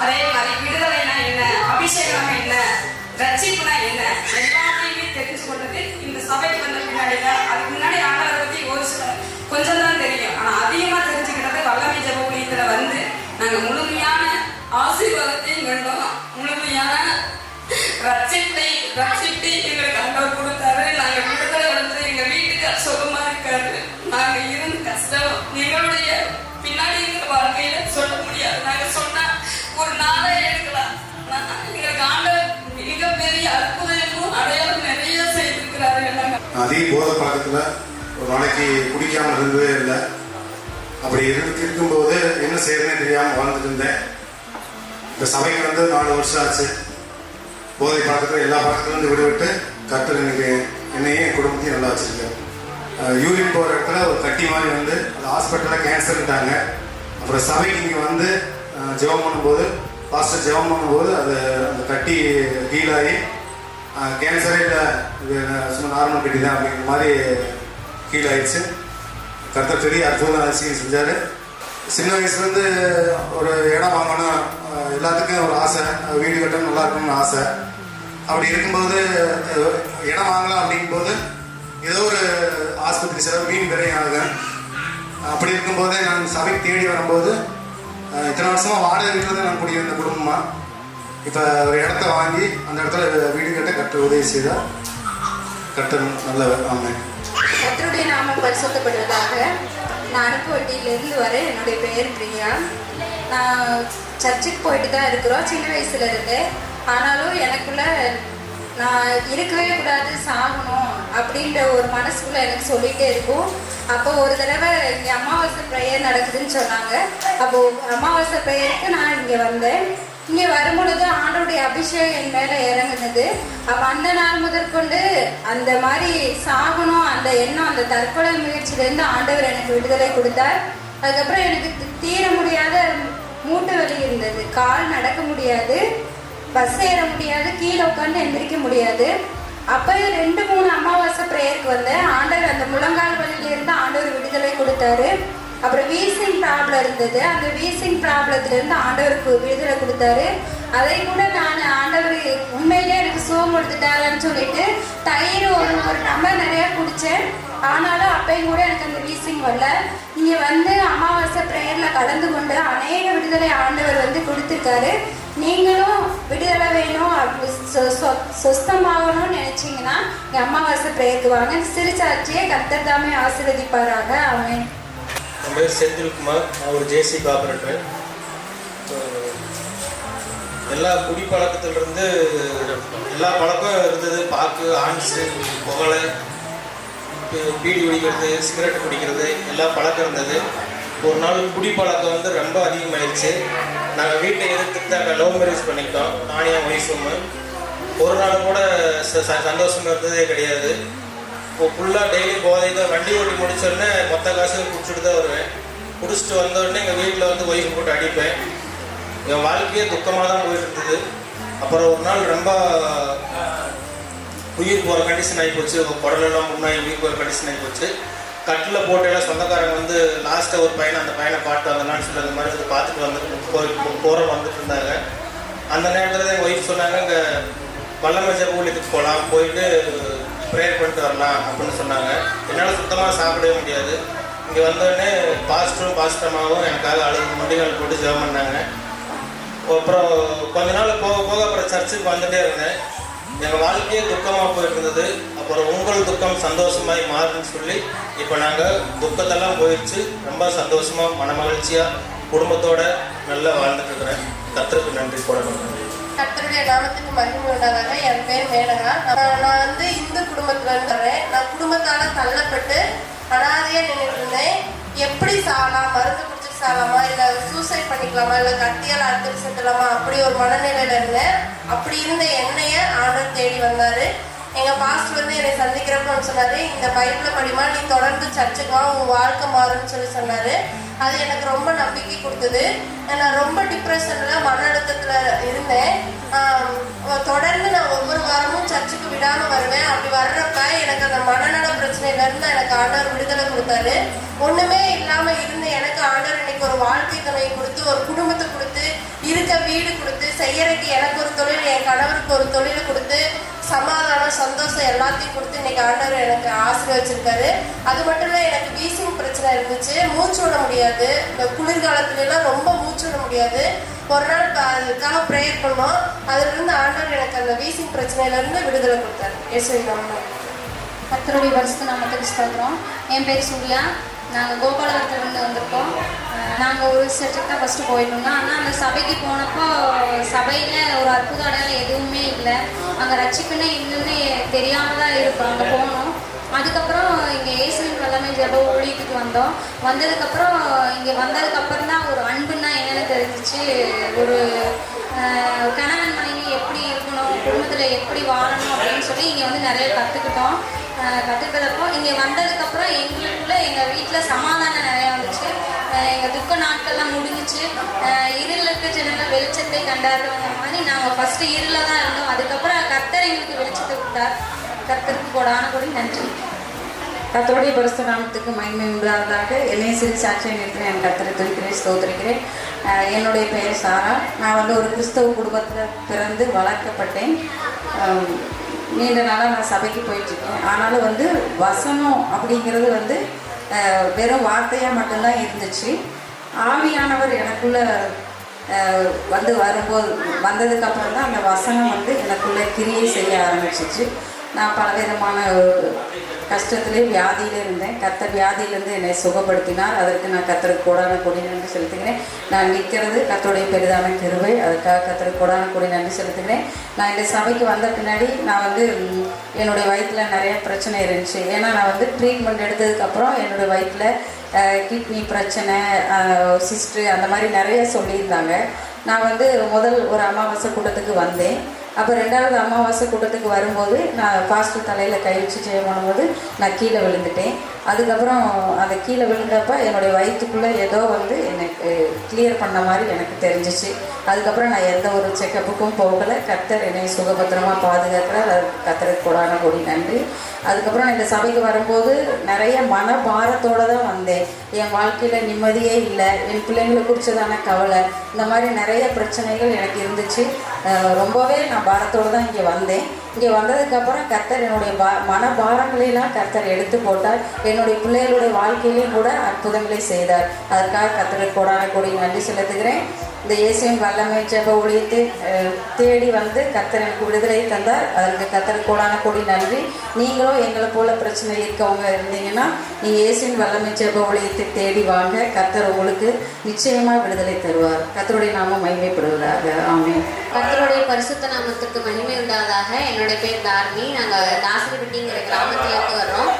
அதே மாதிரி விடுதலைனா என்ன? அபிஷேகம் என்ன? ரட்சிப்புனா என்ன? எல்லாத்தையுமே தெரிஞ்சு கொண்டது இந்த சபைக்கு வந்த பின்னாடி தான். அதுக்கு முன்னாடி ஆண்டவரை பத்தி ஒரு சில கொஞ்சம் தான் தெரியும். ஆனா அதிகமா தெரிஞ்சுக்கிட்டது வல்லமை ஜெபக்குடியத்துல வந்து நாங்க முழுமையான ஆசீர்வாதத்தையும் கண்டோம் முழுமையான நான் நாங்க போதை பழக்கத்தில் ஒரு நாளைக்கு குடிக்காமல் இருந்ததே இல்லை. அப்படி இருந்து இருக்கும்போது என்ன செய்யறதுன்னு தெரியாமல் வாழ்ந்துட்டு இருந்தேன். இந்த சபைக்கு வந்து நாலு வருஷம் ஆச்சு. போதை பழக்கத்தில் எல்லா பழக்கத்துலேருந்து விடுவிட்டு கர்த்தர் எனக்கு என்னையும் என் குடும்பத்தையும் நல்லா வச்சுருக்கேன் யூரின் போகிற இடத்துல ஒரு கட்டி மாதிரி வந்து அது ஹாஸ்பிட்டலில் கேன்சர்ட்டாங்க அப்புறம் சபைக்கு இங்கே வந்து ஜெபம் பண்ணும்போது பாஸ்டர் ஜெபம் பண்ணும்போது அது அந்த கட்டி கீழாகி கேன்சரே இல்லை இது சும்மா நார்மல் கட்டி தான் அப்படிங்கிற மாதிரி ஹீல் ஆயிடுச்சு கர்த்தர் பெரிய அற்புதமான அதிசயம் செஞ்சார். சின்ன வயசுலேருந்து ஒரு இடம் வாங்கணும் எல்லாத்துக்கும் ஒரு ஆசை. வீடு கட்டணும் நல்லா இருக்கணும்னு ஆசை. அப்படி இருக்கும்போது இடம் வாங்கலாம் அப்படிங்கும்போது ஏதோ ஒரு ஆஸ்பத்திரி செலவு மீன் விரையும் ஆகுது அப்படி இருக்கும்போது நான் சபைக்கு தேடி வரும்போது இத்தனை வருஷமாக வாடகை வீட்டில் தான் நான் குடியிருந்த குடும்பமாக இப்போ ஒரு இடத்த வாங்கி அந்த இடத்துல வீடு கட்ட கட்ட உதவி செய்தால் கட்டணும் நல்ல ஆமாம் கர்த்தருடைய நாம பரிசுத்தப்படுவதாக நான் அனுப்புவட்டியிலிருந்து வரேன். என்னுடைய பெயர் பிரியா. நான் சர்ச்சுக்கு போயிட்டு தான் இருக்கிறோம். சின்ன வயசுல இருந்து. ஆனாலும் எனக்குள்ள நான் இருக்கவே கூடாது சாகணும் அப்படின்ற ஒரு மனசுக்குள்ள எனக்கு சொல்லிட்டே இருக்கும். அப்போ ஒரு தடவை இங்கே அமாவாசை ப்ரேயர் நடக்குதுன்னு சொன்னாங்க. அப்போது அமாவாசை ப்ரேயருக்கு நான் இங்கே வந்தேன். இங்கே வரும்பொழுது ஆண்டோடைய அபிஷேகம் என் மேலே இறங்குனது. அப்போ அந்த நாள் முதற்கொண்டு அந்த மாதிரி சாகணும் அந்த எண்ணம் அந்த தற்கொலை முயற்சியிலேருந்து ஆண்டவர் எனக்கு விடுதலை கொடுத்தார். அதுக்கப்புறம் எனக்கு தீர முடியாத மூட்டு வலி இருந்தது. கால் நடக்க முடியாது பஸ் ஏற முடியாது கீழே உட்காந்து எந்திரிக்க முடியாது. அப்போ ரெண்டு மூணு அமாவாசை ப்ரேயருக்கு வந்தேன். ஆண்டவர் அந்த முழங்கால் வழியிலேருந்து ஆண்டவர் விடுதலை கொடுத்தாரு. அப்புறம் வீசிங் ப்ராப்ளம் இருந்தது. அந்த வீசிங் ப்ராப்ளத்துலேருந்து ஆண்டவருக்கு விடுதலை கொடுத்தாரு. அதை கூட நான் ஆண்டவர் உண்மையிலே எனக்கு சுகம் கொடுத்துட்டாருன்னு சொல்லிட்டு தயிர் ஒரு ஒரு டம்ளர் நிறையா குடித்தேன் ஆனாலும் அப்பயும் கூட எனக்கு அந்த வீசிங் வரல. நீங்கள் வந்து அமாவாசை ப்ரேயரில் கலந்து கொண்டு அநேக விடுதலை ஆண்டவர் வந்து கொடுத்துருக்காரு. நீங்களும் விடுதலை வேணும் அப்படி சொ- சொ- சொஸ்தமாகணும்னு நினைச்சீங்கன்னா எங்கள் அமாவாசை ப்ரேயருக்கு வாங்க. சிறுச்சாட்சியை கத்தர் தாமே ஆசீர்வதிப்பாராக. அவன் என் பேர் செந்தில்குமார். நான் ஒரு ஜேசி ஆப்ரேட்டர் எல்லா குடிப்பழக்கத்திலிருந்து எல்லா பழக்கம் இருந்தது. பாக்கு ஆன்ஸு புகழை பீடி குடிக்கிறது சிகரெட் குடிக்கிறது எல்லா பழக்கம் இருந்தது. ஒரு நாள் குடிப்பழக்கம் வந்து ரொம்ப அதிகமாயிருச்சு. நாங்கள் வீட்டில் எதிர்த்துட்டு தான் லவ் மேரேஜ் பண்ணிக்கிட்டோம். நானும் என் ஒய்ஃபும் ஒரு நாள் கூட ச- ச- இருந்ததே கிடையாது. இப்போ ஃபுல்லாக டெய்லி போதை தான் வண்டி ஓட்டி முடிச்சோடனே மொத்த காசு குடிச்சிட்டு தான் வருவேன். குடிச்சிட்டு வந்தோடனே எங்கள் வீட்டில் வந்து ஒய்ஃப் போட்டு அடிப்பேன். என் வாழ்க்கையே துக்கமாக தான் போயிட்டு இருந்தது அப்புறம் ஒரு நாள் ரொம்ப உயிர் போகிற கண்டிஷன் ஆகி போச்சு குடலெல்லாம் முன்னாடி உயிர் போகிற கண்டிஷன் ஆகி போச்சு கட்டில் போட்டெல்லாம் சொந்தக்காரங்க வந்து லாஸ்ட்டாக ஒரு பையனை அந்த பையனை பார்த்து வந்தலான்னு சொல்லி அந்த மாதிரி வந்து பார்த்துட்டு வந்துட்டு போய் போகிற வந்துட்டு இருந்தாங்க. அந்த நேரத்தில் எங்கள் ஒய்ஃப் சொன்னாங்க இங்கே வல்லமஞ்சர் ஊழியத்துக்கு போகலாம் போயிட்டு ப்ரேயர் பண்ணிட்டு வரலாம் அப்படின்னு சொன்னாங்க. என்னால் சுத்தமாக சாப்பிடவே முடியாது. இங்கே வந்தோடனே பாஸ்டரும் பாஸ்டமாகவும் எனக்காக அழுது முடிகள் போட்டு ஜெபம் பண்ணாங்க. அப்புறம் கொஞ்ச நாள் போக போக அப்புறம் சர்ச்சுக்கு வந்துட்டே இருந்தேன். எங்கள் வாழ்க்கையே துக்கமாக போயிட்டு இருந்தது. அப்புறம் உங்கள் துக்கம் சந்தோஷமாய் மாறுன்னு சொல்லி இப்போ நாங்கள் துக்கத்தெல்லாம் போயிடுச்சு. ரொம்ப சந்தோஷமாக மனமகிழ்ச்சியாக குடும்பத்தோட நல்லா வாழ்ந்துட்டு இருக்கிறேன். கத்தருக்கு நன்றி போடணும் கத்தருடைய நாமத்துக்கு மகிழ்ச்சி உண்டாதாங்க என் பேர் மேனகா. நான் வந்து இந்து குடும்பத்துல இருந்து நான் குடும்பத்தால தள்ளப்பட்டு அனாதையா நின்றுட்டு இருந்தேன். எப்படி சாகலாம் மருந்து சாகலாமா இல்ல சூசைட் பண்ணிக்கலாமா இல்ல கத்தியால் அறுத்து செத்துலாமா அப்படி ஒரு மனநிலையில இருந்தேன். அப்படி இருந்த என்னைய ஆண்டவர் தேடி வந்தாரு. எங்க பாஸ்ட் வந்து என்னை சந்திக்கிறப்ப சொன்னார் சொன்னாரு இந்த பைபிளை படிமா நீ தொடர்ந்து சர்ச்சுக்கு வா உன் வாழ்க்கை மாறும்னு சொல்லி சொன்னாரு. அது எனக்கு ரொம்ப நம்பிக்கை கொடுத்தது. நான் ரொம்ப டிப்ரெஷன்ல மன அழுத்தத்துல இருந்தேன். தொடர்ந்து நான் ஒவ்வொரு வாரமும் சர்ச்சுக்கு விடாம வருவேன். அப்படி வர்றப்ப எனக்கு அந்த மனநல பிரச்சனையில இருந்து எனக்கு ஆண்டவர் விடுதலை கொடுத்தாரு. ஒண்ணுமே இல்லாம இருந்த எனக்கு ஆண்டவர் இன்னைக்கு ஒரு வாழ்க்கை துணையை கொடுத்து ஒரு குடும்பத்தை கொடுத்து இருக்க வீடு கொடுத்து செய்யறதுக்கு எனக்கு ஒரு தொழில் என் கணவருக்கு ஒரு தொழில் கொடுத்து சமாதானம் சந்தோஷம் எல்லாத்தையும் கொடுத்து இன்னைக்கு ஆண்டவர் எனக்கு ஆசீர்வச்சிருக்காரு. அது மட்டும் இல்லை எனக்கு வீசிங் பிரச்சனை இருந்துச்சு. மூச்சு விட முடியாது. இந்த குளிர்காலத்துல எல்லாம் ரொம்ப மூச்சு விட முடியாது. ஒரு நாள் அதுக்காக ப்ரேயர் பண்ணோம். அதுலேருந்து ஆண்டவர் எனக்கு அந்த வீசிங் பிரச்சனையிலேருந்து விடுதலை கொடுத்தாரு. இயேசுவின் நாமத்தில். கர்த்தருடைய பரிசுத்த நாமத்துக்கு என் பேர் சூர்யா. நாங்கள் கோபாலபுரத்துலேருந்து வந்திருக்கோம். நாங்கள் ஒரு சர்ச்சுக்கு தான் ஃபஸ்ட்டு போயிட்டோம் ஆனால் அந்த சபைக்கு போனப்போ சபையில் ஒரு அற்புத அடையாளம் எதுவுமே இல்லை. அங்கே ரட்சிப்புன்னு இன்னுமே தெரியாமல் தான் இருக்கும். அங்கே போனோம். அதுக்கப்புறம் இங்கே ஏசுவின் வல்லமை ஜப ஊழியத்துக்கு வந்தோம். வந்ததுக்கப்புறம் இங்கே வந்ததுக்கப்புறம் தான் ஒரு அன்புன்னா என்னென்னு தெரிஞ்சிச்சு. ஒரு கணவன் மனைவி எப்படி இருக்கணும் குடும்பத்தில் எப்படி வாழணும் அப்படின்னு சொல்லி இங்கே வந்து நிறைய கற்றுக்கிட்டோம் கற்றுக்கிட்டதப்போ இங்கே வந்ததுக்கப்புறம் எங்களுக்குள்ள எங்கள் வீட்டில் சமாதானம் நிறையா வந்துச்சு. எங்கள் துக்க நாட்கள்லாம் முடிஞ்சிச்சு. இருள் இருளில் இருக்க ஜனங்கள் வெளிச்சத்தை கண்டாடுறவங்க மாதிரி நாங்கள் ஃபஸ்ட்டு இருளில் தான் இருந்தோம். அதுக்கப்புறம் கத்தர் எங்களுக்கு வெளிச்சத்தை கொடுத்தார். கர்த்தருக்கு கொடான கூட நன்றி. கர்த்தருடைய பரிசு நாமத்துக்கு மகிமை உண்டாவதாக. என்னை சிறு சாட்சியம் நிறுத்தி என் கத்தரை துணிக்கிறேன் ஸ்தோத்திரிக்கிறேன். என்னுடைய பெயர் சாரா. நான் வந்து ஒரு கிறிஸ்தவ குடும்பத்தில் பிறந்து வளர்க்கப்பட்டேன். நீண்ட நாளாக நான் சபைக்கு போயிட்டுருக்கேன். ஆனாலும் வந்து வசனம் அப்படிங்கிறது வந்து வெறும் வார்த்தையாக மட்டும்தான் இருந்துச்சு. ஆவியானவர் எனக்குள்ளே வந்து வரும்போது வந்ததுக்கப்புறம் தான் அந்த வசனம் வந்து எனக்குள்ளே கிரியை செய்ய ஆரம்பிச்சிச்சு. நான் பலவிதமான கஷ்டத்திலே வியாதியிலே இருந்தேன். கத்த வியாதியிலேருந்து என்னை சுகப்படுத்தினார். அதற்கு நான் கத்தருக்கு கூடான கொடி நன்றி செலுத்துகிறேன். நான் நிற்கிறது கத்தோடைய பெரிதான கருவை அதுக்காக கத்தருக்கு கூடான கொடி நன்றி செலுத்துகிறேன். நான் இந்த சபைக்கு வந்த பின்னாடி நான் வந்து என்னுடைய வயிற்றில் நிறைய பிரச்சனை இருந்துச்சு. ஏன்னா நான் வந்து ட்ரீட்மெண்ட் எடுத்ததுக்கப்புறம் என்னுடைய வயிற்றில் கிட்னி பிரச்சனை சிஸ்ட்ரு அந்த மாதிரி நிறைய சொல்லியிருந்தாங்க. நான் வந்து முதல் ஒரு அமாவாசை கூட்டத்துக்கு வந்தேன். அப்போ ரெண்டாவது அமாவாசை கூட்டத்துக்கு வரும்போது நான் பாஸ்டர் தலையில் கை வச்சு ஜெயம் பண்ணும்போது நான் கீழே விழுந்துட்டேன். அதுக்கப்புறம் அந்த கீழே விழுந்தப்ப என்னுடைய வயிற்றுக்குள்ளே ஏதோ வந்து எனக்கு கிளியர் பண்ண மாதிரி எனக்கு தெரிஞ்சிச்சு. அதுக்கப்புறம் நான் எந்த ஒரு செக்கப்புக்கும் போகலை. கத்தர் என்னை சுகபத்திரமாக பாதுகாக்கிறார். கத்தருக்கு கூடான கொடி. நன்றி. அதுக்கப்புறம் நான் இந்த சபைக்கு வரும்போது நிறைய மன பாரத்தோடு தான் வந்தேன். என் வாழ்க்கையில் நிம்மதியே இல்லை. என் பிள்ளைங்களை குறிச்சதான கவலை. இந்த மாதிரி நிறைய பிரச்சனைகள் எனக்கு இருந்துச்சு. ரொம்பவே நான் பாரத்தோடு தான் இங்கே வந்தேன். இங்கே வந்ததுக்கப்புறம் கர்த்தர் என்னுடைய பா மனபாரங்களையெல்லாம் கர்த்தர் எடுத்து போட்டார். என்னுடைய பிள்ளைகளுடைய வாழ்க்கையிலையும் கூட அற்புதங்களை செய்தார். அதற்காக கர்த்தருக்கு கோடான கோடி நன்றி செலுத்துகிறேன். இந்த இயேசுவின் வல்லமை ஜெப ஊழியத்தை தேடி வந்து கர்த்தர் எனக்கு விடுதலை தந்தார். அதற்கு கத்தர் கோடான கோடி நன்றி. நீங்களும் எங்களை போல பிரச்சனை இருக்கவங்க இருந்தீங்கன்னா நீங்கள் இயேசுவின் வல்லமை ஜெப ஊழியத்தை தேடி வாங்க. கத்தர் உங்களுக்கு நிச்சயமாக விடுதலை தருவார். கத்தருடைய நாம மகிமைப்படுவதாக. ஆமே கத்தருடைய பரிசுத்த நாமத்துக்கு மகிமை உண்டாதாக என்னுடைய பேர் தார்மி. நாங்கள் தாசரிப்பட்டிங்கிற கிராமத்துலேருந்து வர்றோம்.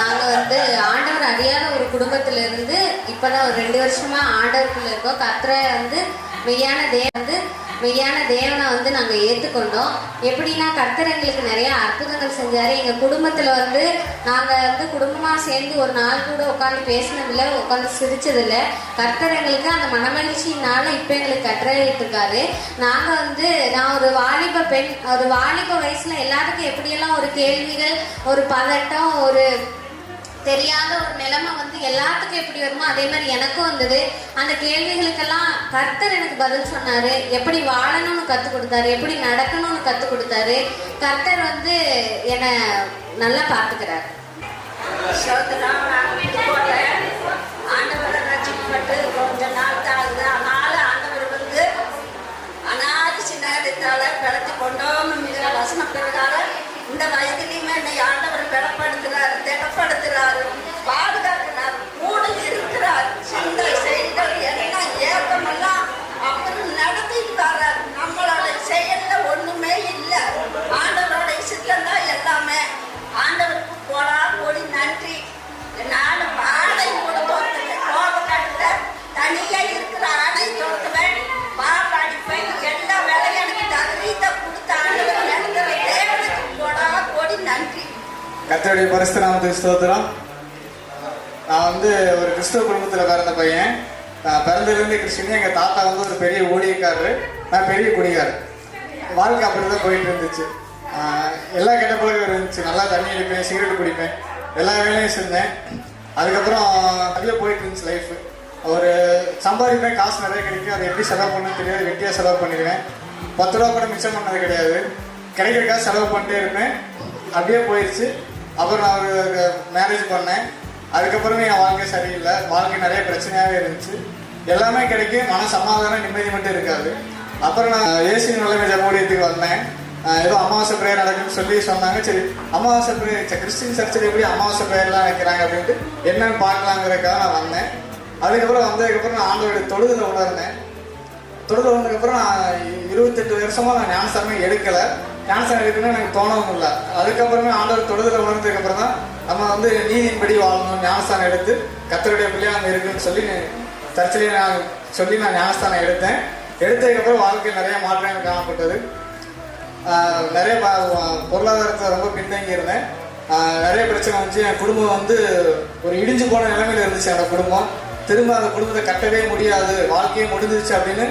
நாங்கள் வந்து ஆண்டவர் அறியாத ஒரு குடும்பத்திலிருந்து இப்போ தான் ஒரு ரெண்டு வருஷமாக ஆண்டவருக்குள்ளே இருக்கோம். கர்த்தரை வந்து மெய்யான தேவ வந்து மெய்யான தேவனை வந்து நாங்கள் ஏற்றுக்கொண்டோம் எப்படின்னா கர்த்தர் எங்களுக்கு நிறைய அற்புதங்கள் செஞ்சார். எங்கள் குடும்பத்தில் வந்து நாங்கள் வந்து குடும்பமாக சேர்ந்து ஒரு நாள் கூட உட்காந்து பேசினதில்லை உட்காந்து சிரிச்சதில்லை. கர்த்தர் எங்களுக்கு அந்த மனமகிழ்ச்சியினால இப்போ எங்களுக்கு கட்டளையிட்டு நாங்கள் வந்து நான் ஒரு வாலிப பெண் ஒரு வாலிப வயசில் எல்லாத்துக்கும் எப்படியெல்லாம் ஒரு கேள்விகள் ஒரு பதட்டம் ஒரு தெரியாத ஒரு நிலைமை வந்து எல்லாத்துக்கும் எப்படி வருமோ அதே மாதிரி எனக்கும் வந்தது. அந்த கேள்விகளுக்கெல்லாம் கர்த்தர் எனக்கு பதில் சொன்னாரு. எப்படி வாழணும்னு கற்றுக் கொடுத்தாரு. எப்படி நடக்கணும்னு கற்றுக் கொடுத்தாரு. கர்த்தர் வந்து என்னை நல்லா பார்த்துக்கிறாரு. கத்தருடைய பரிசுத்த நாமத்துக்கு ஸ்தோத்திரம். நான் வந்து ஒரு கிறிஸ்துவ குடும்பத்தில் பிறந்த பையன். நான் பிறந்ததுலேருந்து கிறிஸ்டின். எங்கள் தாத்தா வந்து ஒரு பெரிய ஊழியக்காரரு நான் பெரிய குடிகாரர். வாழ்க்கை அப்படி தான் போயிட்டு இருந்துச்சு. எல்லா கெட்ட பழக்கம் இருந்துச்சு. நல்லா தண்ணி அடிப்பேன் சிகரெட் குடிப்பேன். எல்லா வேலையும் செஞ்சேன். அதுக்கப்புறம் அப்படியே போயிட்டு இருந்துச்சு லைஃப் ஒரு சம்பாதிப்பேன் காசு நிறைய கிடைக்கும். அதை எப்படி செலவு பண்ணணும்னு தெரியாது. வெட்டியாக செலவு பண்ணிடுவேன். பத்து ரூபா கூட மிச்சம் பண்ணது கிடையாது. கிடைக்கிற காசு செலவு பண்ணிட்டே இருப்பேன். அப்படியே போயிடுச்சு அப்புறம் நான் ஒரு மேரேஜ் பண்ணேன். அதுக்கப்புறமே என் வாழ்க்கை சரியில்லை. வாழ்க்கை நிறைய பிரச்சனையாகவே இருந்துச்சு. எல்லாமே கிடைக்கும் மன சமாதானம் நிம்மதி மட்டும் இருக்காது. அப்புறம் நான் ஏசி நிலைமை ஜமூலியத்துக்கு வந்தேன். ஏதோ அமாவாசை பிரேயர் நடக்குன்னு சொல்லி சொன்னாங்க. சரி அமாவாசை பிரேயர் கிறிஸ்டின் சர்ச்சில் எப்படி அமாவாசை பிரேயர்லாம் வைக்கிறாங்க அப்படின்ட்டு என்னன்னு பார்க்கலாங்கிறதுக்காக நான் வந்தேன். அதுக்கப்புறம் வந்ததுக்கப்புறம் நான் ஆண்டோட தொழுதில் உணர்ந்தேன். தொழுதில் வந்ததுக்கப்புறம் நான் இருபத்தெட்டு வருஷமாக நான் ஞானசாமி எடுக்கலை. கேன்சர் எடுக்கணும்னு எனக்கு தோணவும் இல்லை. அதுக்கப்புறமே ஆண்டவர் தொழுதுல உணர்ந்ததுக்கப்புறம் தான் நம்ம வந்து நீதியின்படி வாழணும் ஞானஸ்தானம் எடுத்து கத்தருடைய பிள்ளையாக அங்கே இருக்குன்னு சொல்லி சர்ச்சிலே நான் சொல்லி நான் ஞானஸ்தானம் எடுத்தேன். எடுத்ததுக்கப்புறம் வாழ்க்கையில் நிறைய மாற்றங்கள் காணப்பட்டது. நிறைய பொருளாதாரத்தை ரொம்ப பின்தங்கி இருந்தேன். நிறைய பிரச்சனை வந்துச்சு. என் குடும்பம் வந்து ஒரு இடிஞ்சு போன நிலைமையில் இருந்துச்சு அந்த குடும்பம். திரும்ப அந்த குடும்பத்தை கட்டவே முடியாது. வாழ்க்கையே முடிஞ்சிருச்சு அப்படின்னு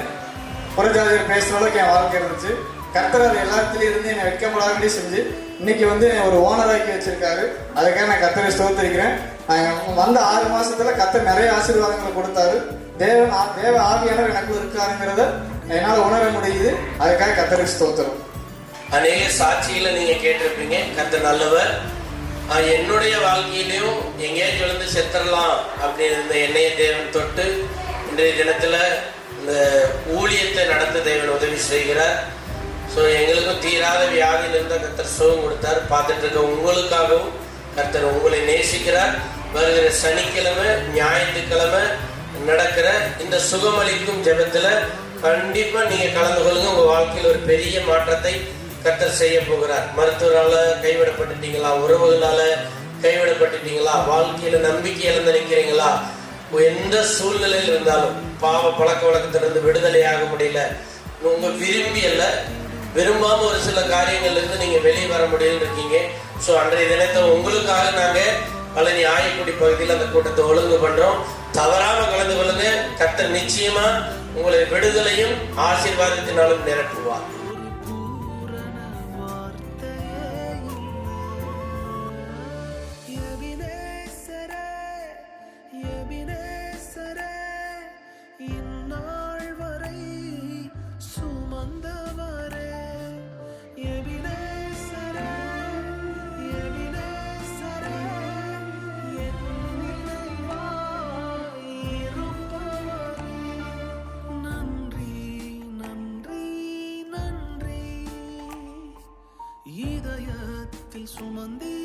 புறஜாதியர் பேசுகிற அளவுக்கு என் வாழ்க்கை இருந்துச்சு. கர்த்தர் எல்லாத்துலேயும் இருந்து என்னை வைக்கப்படாதபடி செஞ்சு இன்னைக்கு வந்து என்னை ஒரு ஓனராக்கி வச்சிருக்காரு. அதுக்காக நான் கர்த்தரை ஸ்தோத்திருக்கிறேன். வந்த ஆறு மாசத்துல கத்தர் நிறைய ஆசீர்வாதங்களை கொடுத்தாரு. தேவன் தேவ ஆவியானவர் எனக்கு இருக்காருங்கிறத என்னால் உணர முடியுது. அதுக்காக கர்த்தருக்கு ஸ்தோத்திரம். அநேக சாட்சிகளை நீங்க கேட்டிருப்பீங்க. கத்தர் நல்லவர். என்னுடைய வாழ்க்கையிலையும் எங்கேயாச்சும் எழுந்து செத்துடலாம் அப்படின்னு இருந்த என்னைய தேவன் தொட்டு இன்றைய தினத்துல இந்த ஊழியத்தை நடத்த தேவன் உதவி செய்கிறார். ஸோ எங்களுக்கும் தீராத வியாதியில் கர்த்தர் சுகம் கொடுத்தார். பார்த்துட்டு இருக்க உங்களுக்காகவும் கர்த்தர் உங்களை நேசிக்கிறார். வருகிற சனிக்கிழமை ஞாயிற்றுக்கிழமை நடக்கிற இந்த சுகமளிக்கும் ஜபத்தில் கண்டிப்பாக நீங்கள் கலந்து கொள்ளுங்க. உங்கள் வாழ்க்கையில் ஒரு பெரிய மாற்றத்தை கர்த்தர் செய்ய போகிறார். மருத்துவரால் கைவிடப்பட்டுட்டீங்களா? உறவுகளால் கைவிடப்பட்டுட்டீங்களா? வாழ்க்கையில் நம்பிக்கை இழந்து நிற்கிறீங்களா எந்த சூழ்நிலையில் இருந்தாலும் பாவ பழக்க வழக்கத்திலிருந்து விடுதலையாக முடியல. உங்கள் விரும்பியல்ல. அல்ல விரும்பாம ஒரு சில காரியங்கள்ல இருந்து நீங்க வெளியே வர முடியும் இருக்கீங்க. ஸோ அன்றைய தினத்தை உங்களுக்காக நாங்க பழனி ஆயக்குடி பகுதியில் அந்த கூட்டத்தை ஒழுங்கு பண்றோம். தவறாம கலந்து கொள்ளுங்க. கத்த நிச்சயமா உங்களை விடுதலையும் ஆசீர்வாதத்தினாலும் நிரப்புவார். 说满地。